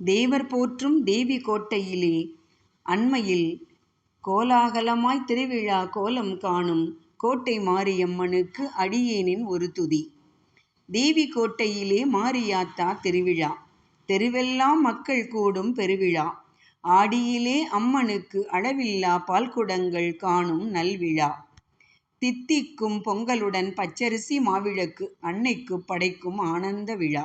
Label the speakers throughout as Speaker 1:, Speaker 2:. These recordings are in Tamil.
Speaker 1: தேவர் போற்றும் தேவி கோட்டையிலே அண்மையில் கோலாகலமாய் திருவிழா கோலம் காணும் கோட்டை மாரியம்மனுக்கு அடியேனின் ஒரு துதி. தேவி கோட்டையிலே மாரியாத்தா திருவிழா தெருவெல்லாம் மக்கள் கூடும் பெருவிழா. ஆடியிலே அம்மனுக்கு அளவில்லா பால்குடங்கள் காணும் நல்விழா. தித்திக்கும் பொங்கலுடன் பச்சரிசி மாவிளக்கு அன்னைக்குப் படைக்கும் ஆனந்த விழா.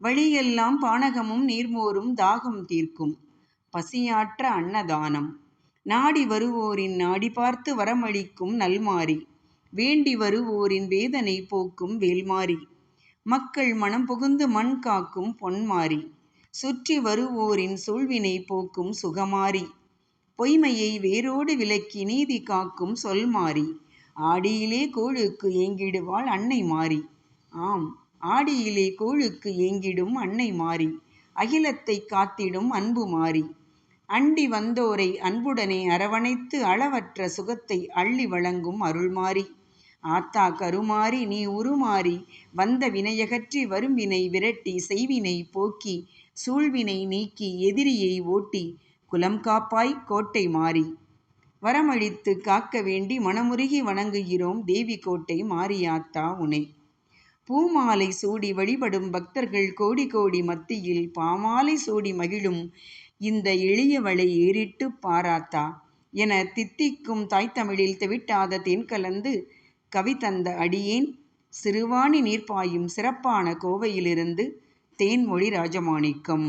Speaker 1: வழியெல்லாம் பானகமும் நீர்மோரும் தாகம் தீர்க்கும் பசியாற்ற அன்னதானம். நாடி வருவோரின் நாடி பார்த்து வரமளிக்கும் நல்மாரி. வேண்டி வருவோரின் வேதனை போக்கும் வேல்மாரி. மக்கள் மனம் புகுந்து மண் காக்கும் பொன்மாரி. சுற்றி வருவோரின் சூழ்வினை போக்கும் சுகமாரி. பொய்மையை வேரோடு விலக்கி நீதி காக்கும் சொல்மாரி. ஆடியிலே கோழுக்கு ஏங்கிடுவாள் அன்னை மாறி ஆம் ஆடியிலே கோழுக்கு ஏங்கிடும் அன்னை மாரி. அகிலத்தைக் காத்திடும் அன்பு மாரி. அண்டி வந்தோரை அன்புடனே அரவணைத்து அளவற்ற சுகத்தை அள்ளி வழங்கும் அருள்மாரி. ஆத்தா கருமாறி நீ உருமாறி வந்த வினையகற்றி வரும்வினை விரட்டி செய்வினை போக்கி சூழ்வினை நீக்கி எதிரியை ஓட்டி குலம் காப்பாய் கோட்டை மாறி வரமழித்து காக்க வேண்டி மனமுருகி வணங்குகிறோம் தேவி கோட்டை மாரியாத்தா உனை. பூமாலை சூடி வழிபடும் பக்தர்கள் கோடி கோடி மத்தியில் பாமாலை சூடி மகிழும். இந்த எளியவளை ஏறிட்டுப் பாராத்தா? என தித்திக்கும் தாய்த்தமிழில் தெவிட்டாத தேன் கலந்து கவி தந்த அடியேன். சிறுவாணி நீர்ப்பாயும் சிறப்பான கோவையிலிருந்து தேன்மொழி ராஜமாணிக்கம்.